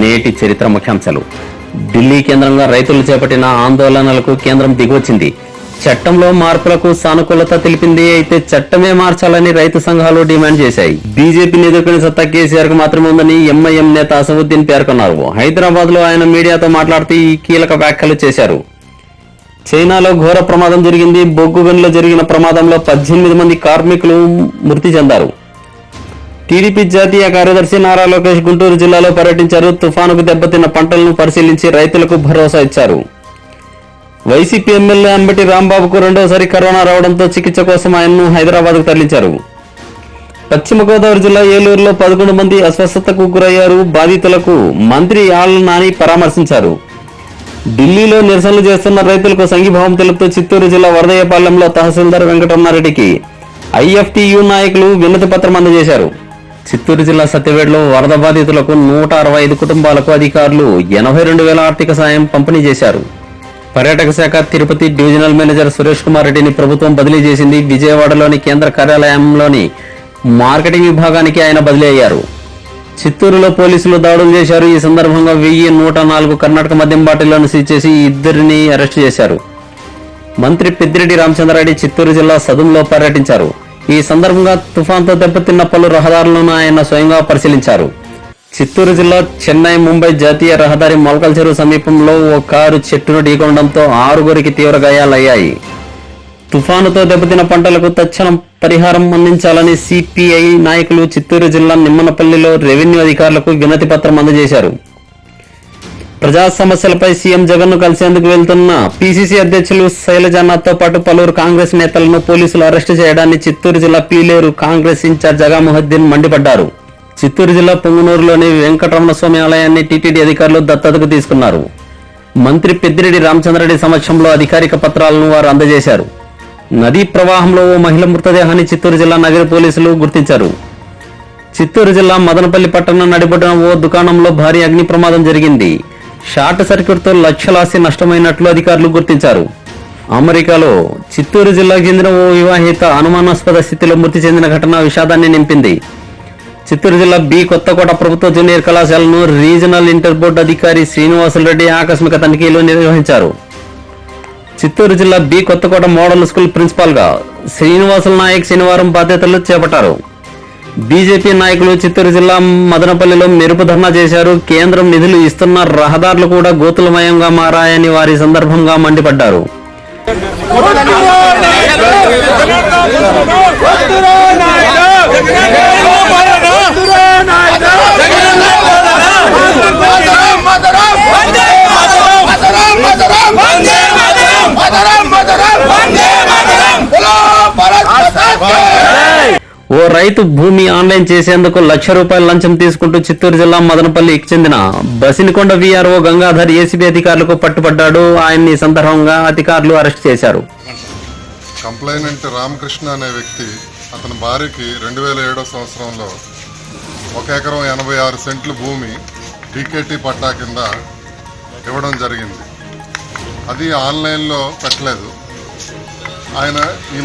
నేటి చరిత్ర ముఖ్యాంశాలు. ఢిల్లీ కేంద్రంగా రైతులు చేపట్టిన ఆందోళనలకు కేంద్రం దిగొచ్చింది చట్టంలో మార్పులకు సానుకూలత తెలిపింది అయితే చట్టమే మార్చాలని రైతు సంఘాలు డిమాండ్ చేశాయి. బీజేపీని ఎదుర్కొనే సత్తా కేసీఆర్కు మాత్రమే ఉందని ఎంఐఎం నేత అసవుద్దీన్ పేర్కొన్నారు. హైదరాబాద్లో ఆయన మీడియాతో మాట్లాడుతూ ఈ కీలక వ్యాఖ్యలు చేశారు. చైనాలో ఘోర ప్రమాదం జరిగింది. బొగ్గు గనిలో జరిగిన ప్రమాదంలో పద్దెనిమిది మంది కార్మికులు మృతి చెందారు. టీడీపీ జాతీయ కార్యదర్శి నారా లోకేష్ గుంటూరు జిల్లాలో పర్యటించారు. తుఫానుకు దెబ్బతిన్న పంటలను పరిశీలించి రైతులకు భరోసా ఇచ్చారు. వైసీపీ ఎమ్మెల్యే అంబటి రాంబాబుకు రెండోసారి కరోనా రావడంతో చికిత్స కోసం ఆయన్ను హైదరాబాద్కు తరలించారు. పశ్చిమ గోదావరి జిల్లా ఏలూరులో పదకొండు మంది అస్వస్థతకు గురయ్యారు. బాధితులకు మంత్రి ఆళ్ళ నాని పరామర్శించారు. ఢిల్లీలో నిరసనలు చేస్తున్న రైతులకు సంఘీభావం తెలుపుతూ చిత్తూరు జిల్లా వరదయ్యపాలెంలో తహసీల్దార్ వెంకటరమారెడ్డికి ఐఎఫ్టియు నాయకులు వినతి పత్రం అందజేశారు. చిత్తూరు జిల్లా సత్యవేడలో వరద బాధితులకు నూట అరవై ఐదు కుటుంబాలకు అధికారులు ఎనభై రెండు వేల ఆర్థిక సాయం పంపిణీ చేశారు. పర్యాటక శాఖ తిరుపతి డివిజనల్ మేనేజర్ సురేష్ కుమార్ రెడ్డిని ప్రభుత్వం బదిలీ చేసింది. విజయవాడలోని కేంద్ర కార్యాలయంలోని మార్కెటింగ్ విభాగానికి ఆయన బదిలీ అయ్యారు. చిత్తూరులో పోలీసులు దాడులు చేశారు. ఈ సందర్భంగా వెయ్యి నూట నాలుగు కర్ణాటక మద్యం బాటిళ్ళను సీజ్ చేసి ఇద్దరిని అరెస్టు చేశారు. మంత్రి పెద్దిరెడ్డి రామచంద్రారెడ్డి చిత్తూరు జిల్లా సదుంలో పర్యటించారు. ఈ సందర్భంగా తుఫాన్తో దెబ్బతిన్న పలు రహదారులను ఆయన స్వయంగా పరిశీలించారు. చిత్తూరు జిల్లా చెన్నై ముంబై జాతీయ రహదారి మొలకల చెరువు సమీపంలో ఓ కారు చెట్టును ఢీకొనడంతో ఆరుగురికి తీవ్ర గాయాలయ్యాయి. తుఫానుతో దెబ్బతిన్న పంటలకు తక్షణం పరిహారం అందించాలని సిపిఐ నాయకులు చిత్తూరు జిల్లా నిమ్మనపల్లిలో రెవెన్యూ అధికారులకు వినతి పత్రం అందజేశారు. ప్రజా సమస్యలపై సీఎం జగన్ను కలిసేందుకు వెళ్తున్న పీసీసీ అధ్యక్షులు శైలజానాథ్తో పాటు పలువురు కాంగ్రెస్ నేతలను పోలీసులు అరెస్టు చేయడాన్ని చిత్తూరు జిల్లా పీలేరు కాంగ్రెస్ ఇన్ఛార్జ్ జగామహద్దీన్ మండిపడ్డారు. చిత్తూరు జిల్లా పొంగునూరులోని వెంకటరమణ స్వామి ఆలయాన్ని టీటీడీ అధికారులు దత్తతకు తీసుకున్నారు. మంత్రి పెద్దిరెడ్డి రామచంద్రరెడ్డి సమక్షంలో అధికారిక పత్రాలను వారు అందజేశారు. నదీ ప్రవాహంలో ఓ మహిళ మృతదేహాన్ని చిత్తూరు జిల్లా నగర పోలీసులు గుర్తించారు. చిత్తూరు జిల్లా మదనపల్లి పట్టణం నడిబడిన ఓ దుకాణంలో భారీ అగ్ని ప్రమాదం జరిగింది. షార్ట్ సర్క్యూట్తో లక్షలాసి నష్టమైనట్లు అధికారులు గుర్తించారు. అమెరికాలో చిత్తూరు జిల్లాకు చెందిన ఓ వివాహిత అనుమానాస్పద స్థితిలో మృతి చెందిన ఘటన విషాదాన్ని నింపింది. చిత్తూరు జిల్లా బి కొత్తకోట ప్రభుత్వ జూనియర్ కళాశాలను రీజనల్ ఇంటర్ బోర్డు అధికారి శ్రీనివాసులరెడ్డి ఆకస్మిక తనిఖీలు నిర్వహించారు. చిత్తూరు జిల్లా బి కొత్తకోట మోడల్ స్కూల్ ప్రిన్సిపాల్గా శ్రీనివాసుల నాయక్ శనివారం బాధ్యతలు చేపట్టారు. బీజేపీ నాయకులు చిత్తూరు జిల్లా మదనపల్లిలో మెరుపు ధర్నా చేశారు. కేంద్రం నిధులు ఇస్తున్న రహదారులు కూడా గోతులమయంగా మారాయని వారి సందర్భంగా మండిపడ్డారు. రైతు భూమి ఆన్లైన్ చేసేందుకు లక్ష రూపాయల లంచం తీసుకుంటూ చిత్తూరు జిల్లా మదనపల్లికి చెందిన బసినికొండ వీఆర్ఓ గంగాధర్ ఏసీబీ అధికారులకు పట్టుబడ్డాడు. ఆయన్ని సందర్భంగా అధికారులు అరెస్ట్ చేశారు. కంప్లైనెంట్ రామకృష్ణ అనే వ్యక్తి అతని భార్యకి రెండు వేల ఏడో సంవత్సరంలో ఒక ఎకరం ఎనభై ఆరు సెంట్లు భూమి డీకేటీ పట్టా కింద ఇవ్వడం జరిగింది. అది ఆన్లైన్లో పెట్టలేదు. ఆయన ఈ